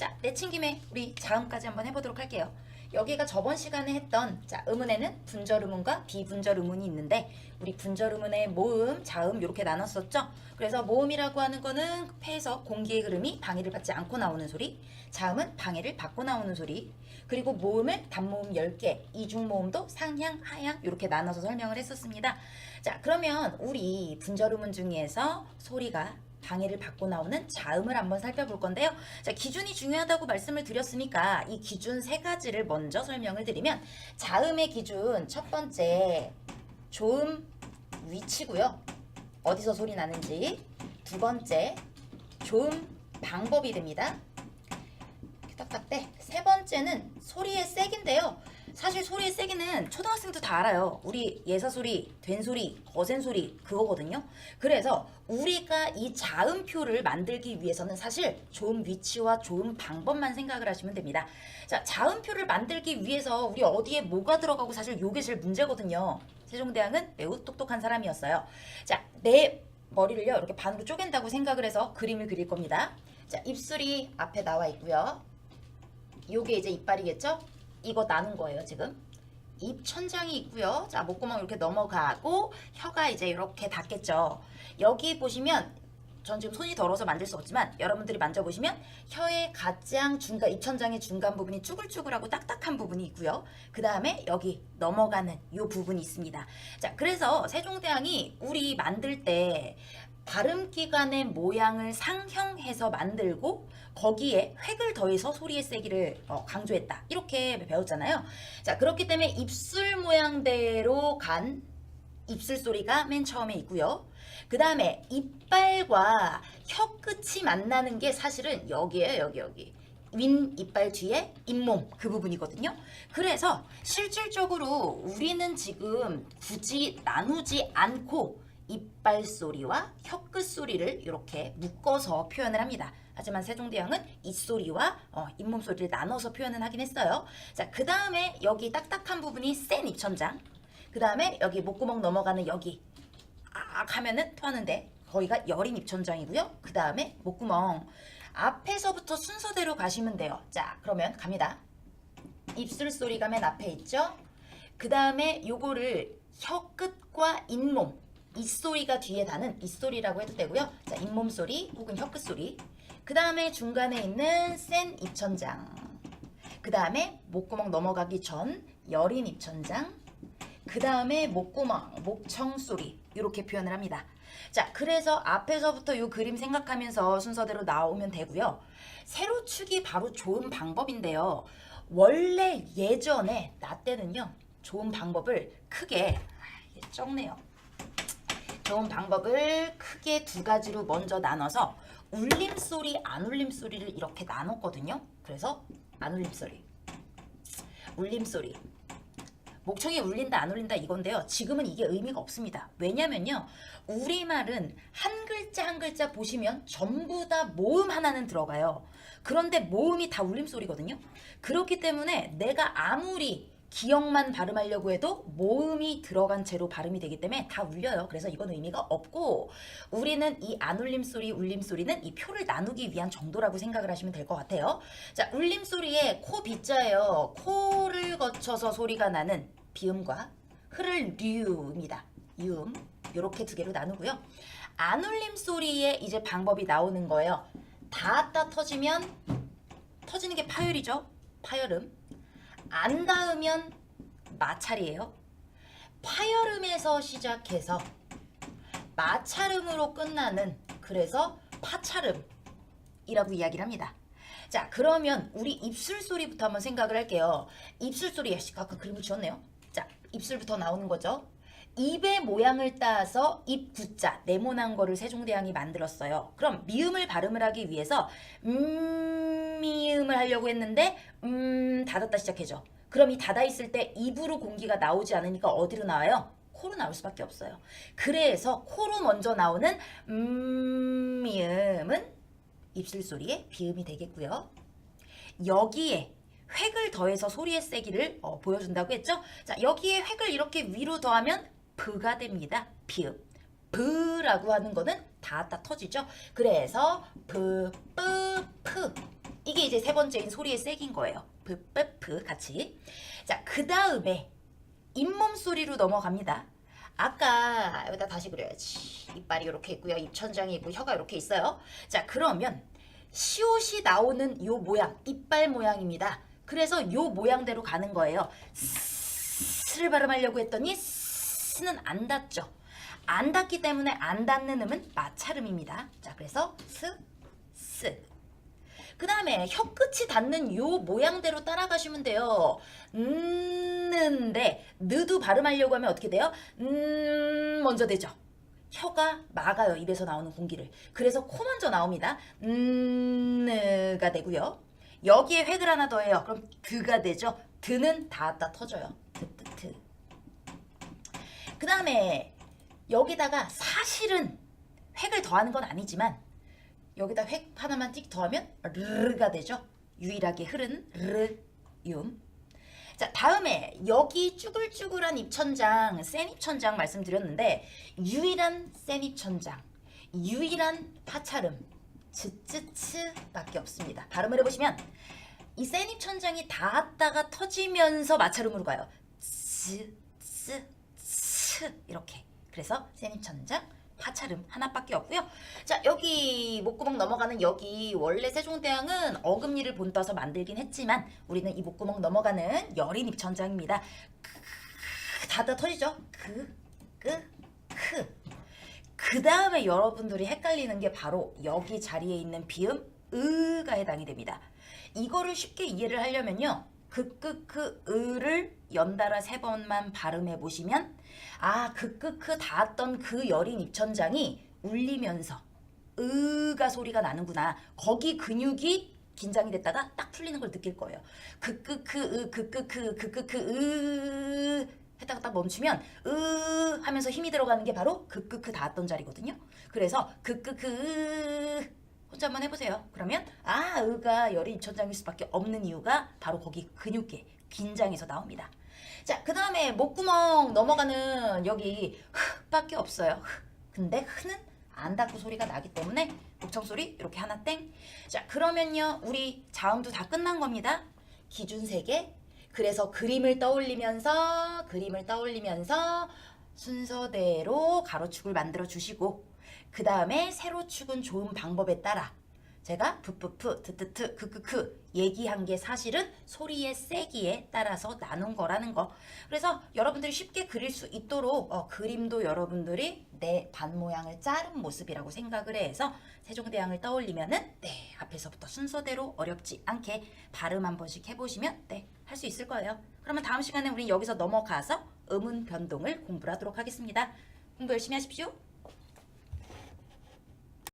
자, 내친 김에 우리 자음까지 한번 해보도록 할게요. 여기가 저번 시간에 했던 자 음운에는 분절 음운과 비분절 음운이 있는데 우리 분절 음운의 모음, 자음 이렇게 나눴었죠. 그래서 모음이라고 하는 거는 폐에서 공기의 흐름이 방해를 받지 않고 나오는 소리, 자음은 방해를 받고 나오는 소리. 그리고 모음을 단모음 10개, 이중모음도 상향, 하향 이렇게 나눠서 설명을 했었습니다. 자, 그러면 우리 분절 음운 중에서 소리가 방해를 받고 나오는 자음을 한번 살펴볼 건데요. 자, 기준이 중요하다고 말씀을 드렸으니까 이 기준 세 가지를 먼저 설명을 드리면 자음의 기준 첫 번째 조음 위치고요. 어디서 소리 나는지. 두 번째 조음 방법이 됩니다. 딱딱대. 세 번째는 소리의 색인데요. 사실 소리의 세기는 초등학생도 다 알아요. 우리 예사소리, 된소리, 거센소리 그거거든요. 그래서 우리가 이 자음표를 만들기 위해서는 사실 좋은 위치와 좋은 방법만 생각을 하시면 됩니다. 자, 자음표를 만들기 위해서 우리 어디에 뭐가 들어가고 사실 요게 제일 문제거든요. 세종대왕은 매우 똑똑한 사람이었어요. 자, 내 머리를요 이렇게 반으로 쪼갠다고 생각을 해서 그림을 그릴 겁니다. 자, 입술이 앞에 나와 있고요. 요게 이제 이빨이겠죠? 이거 나눈 거예요, 지금. 입 천장이 있고요. 자, 목구멍 이렇게 넘어가고 혀가 이제 이렇게 닿겠죠. 여기 보시면 전 지금 손이 더러워서 만질 수 없지만 여러분들이 만져보시면 혀의 가장 중간 입천장의 중간 부분이 쭈글쭈글하고 딱딱한 부분이 있고요. 그 다음에 여기 넘어가는 이 부분이 있습니다. 자, 그래서 세종대왕이 우리 만들 때 발음 기관의 모양을 상형해서 만들고 거기에 획을 더해서 소리의 세기를 어, 강조했다. 이렇게 배웠잖아요. 자, 그렇기 때문에 입술 모양대로 간 입술 소리가 맨 처음에 있고요. 그 다음에 이빨과 혀 끝이 만나는 게 사실은 여기에요, 여기, 여기. 윈 이빨 뒤에 잇몸 그 부분이거든요. 그래서 실질적으로 우리는 지금 굳이 나누지 않고 이빨 소리와 혀끝 소리를 이렇게 묶어서 표현을 합니다. 하지만 세종대왕은 입소리와 어, 잇몸 소리를 나눠서 표현을 하긴 했어요. 자, 그 다음에 여기 딱딱한 부분이 센 입천장. 그 다음에 여기 목구멍 넘어가는 여기 악 하면은 토하는데 거기가 여린 입천장이고요. 그 다음에 목구멍 앞에서부터 순서대로 가시면 돼요. 자, 그러면 갑니다. 입술 소리가 맨 앞에 있죠. 그 다음에 요거를 혀 끝과 잇몸 입소리가 뒤에 다는 입소리라고 해도 되고요. 자, 잇몸 소리 혹은 혀끝 소리. 그 다음에 중간에 있는 센 입천장. 그 다음에 목구멍 넘어가기 전 여린 입천장. 그 다음에 목구멍, 목청 소리 이렇게 표현을 합니다. 자, 그래서 앞에서부터 이 그림 생각하면서 순서대로 나오면 되고요. 세로 추기 바로 좋은 방법인데요. 원래 예전에 나 때는요, 좋은 방법을 크게 아, 적네요. 좋은 방법을 크게 두 가지로 먼저 나눠서 울림 소리, 안 울림 소리를 이렇게 나눴거든요. 그래서 안 울림 소리, 울림 소리. 목청이 울린다 안 울린다 이건데요. 지금은 이게 의미가 없습니다. 왜냐면요. 우리말은 한 글자 한 글자 보시면 전부 다 모음 하나는 들어가요. 그런데 모음이 다 울림소리거든요. 그렇기 때문에 내가 아무리 기억만 발음하려고 해도 모음이 들어간 채로 발음이 되기 때문에 다 울려요. 그래서 이건 의미가 없고 우리는 이 안 울림 소리, 울림 소리는 이 표를 나누기 위한 정도라고 생각을 하시면 될 것 같아요. 자, 울림 소리에 코 비자예요. 코를 거쳐서 소리가 나는 비음과 흐를 류입니다. 유음 이렇게 두 개로 나누고요. 안 울림 소리에 이제 방법이 나오는 거예요. 닿았다 터지면 터지는 게 파열이죠. 파열음. 안 닿으면 마찰이에요. 파열음에서 시작해서 마찰음으로 끝나는 그래서 파찰음이라고 이야기를 합니다. 자, 그러면 우리 입술 소리부터 한번 생각을 할게요. 입술 소리, 아까 그림을 지웠네요. 자, 입술부터 나오는 거죠. 입의 모양을 따서 입 구자 네모난 거를 세종대왕이 만들었어요. 그럼 미음을 발음을 하기 위해서 음 미음을 하려고 했는데 음 닫았다 시작해죠. 그럼 이 닫아 있을 때 입으로 공기가 나오지 않으니까 어디로 나와요? 코로 나올 수밖에 없어요. 그래서 코로 먼저 나오는 음 미음은 입술 소리의 비음이 되겠고요. 여기에 획을 더해서 소리의 세기를 어, 보여준다고 했죠? 자, 여기에 획을 이렇게 위로 더하면 브가 됩니다. 비음. 브라고 하는 거는 닿았다 터지죠. 그래서 브, 뿌, 프. 이게 이제 세 번째인 소리의 색인 거예요. 프프프 같이. 자, 그 다음에 잇몸 소리로 넘어갑니다. 아까 여기다 다시 그려야지. 이빨이 이렇게 있고요. 입천장이 있고 혀가 이렇게 있어요. 자, 그러면 시옷이 나오는 요 모양, 이빨 모양입니다. 그래서 요 모양대로 가는 거예요. 스를 발음하려고 했더니 스는 안 닿죠. 안 닿기 때문에 안 닿는 음은 마찰음입니다. 자, 그래서 스, 스. 그 다음에 혀 끝이 닿는 요 모양대로 따라가시면 돼요. 는데 느도 발음하려고 하면 어떻게 돼요? 음 먼저 되죠. 혀가 막아요 입에서 나오는 공기를. 그래서 코 먼저 나옵니다. 음가 되고요. 여기에 획을 하나 더해요. 그럼 드가 되죠. 드는 닿았다 터져요. 그 다음에 여기다가 사실은 획을 더하는 건 아니지만 여기다 획 하나만 띡 더하면 르가 되죠. 유일하게 흐른 르윰. 자 다음에 여기 쭈글쭈글한 입천장, 센 입천장 말씀드렸는데 유일한 센 입천장, 유일한 파차름, 츠츠츠밖에 없습니다. 발음을 해보시면 이 센 입천장이 닿았다가 터지면서 마찰음으로 가요. 츠츠츠 이렇게. 그래서 센 입천장, 파차름 하나밖에 없고요. 자 여기 목구멍 넘어가는 여기 원래 세종대왕은 어금니를 본떠서 만들긴 했지만 우리는 이 목구멍 넘어가는 여린 입천장입니다. 크, 닫아 터지죠. 그, 끄, 크. 그 다음에 여러분들이 헷갈리는 게 바로 여기 자리에 있는 비음 으가 해당이 됩니다. 이거를 쉽게 이해를 하려면요. 그끄크 으를 연달아 세 번만 발음해 보시면 아 그끄크 닿았던 그 여린 입천장이 울리면서 으가 소리가 나는구나. 거기 근육이 긴장이 됐다가 딱 풀리는 걸 느낄 거예요. 그끄크 으 그끄크 그끄크 으 했다가 딱 멈추면 으 하면서 힘이 들어가는 게 바로 그끄크 닿았던 자리거든요. 그래서 으 혼자 한번 해보세요. 그러면 아 의가 열이 입천장일 수밖에 없는 이유가 바로 거기 근육계 긴장에서 나옵니다. 자, 그 다음에 목구멍 넘어가는 여기 흑밖에 없어요. 흑. 근데 흐는 안 닿고 소리가 나기 때문에 목청 소리 이렇게 하나 땡. 자, 그러면요 우리 자음도 다 끝난 겁니다. 기준 세 개. 그래서 그림을 떠올리면서 그림을 떠올리면서 순서대로 가로축을 만들어 주시고 그 다음에 세로 축은 좋은 방법에 따라 제가 푸푸푸 트트트 크크크 얘기한 게 사실은 소리의 세기에 따라서 나눈 거라는 거. 그래서 여러분들이 쉽게 그릴 수 있도록 어, 그림도 여러분들이 내 반 모양을 자른 모습이라고 생각을 해서 세종대왕을 떠올리면은 네 앞에서부터 순서대로 어렵지 않게 발음 한 번씩 해보시면 네할 수 있을 거예요. 그러면 다음 시간에 우리 여기서 넘어가서 음운 변동을 공부하도록 하겠습니다. 공부 열심히 하십시오.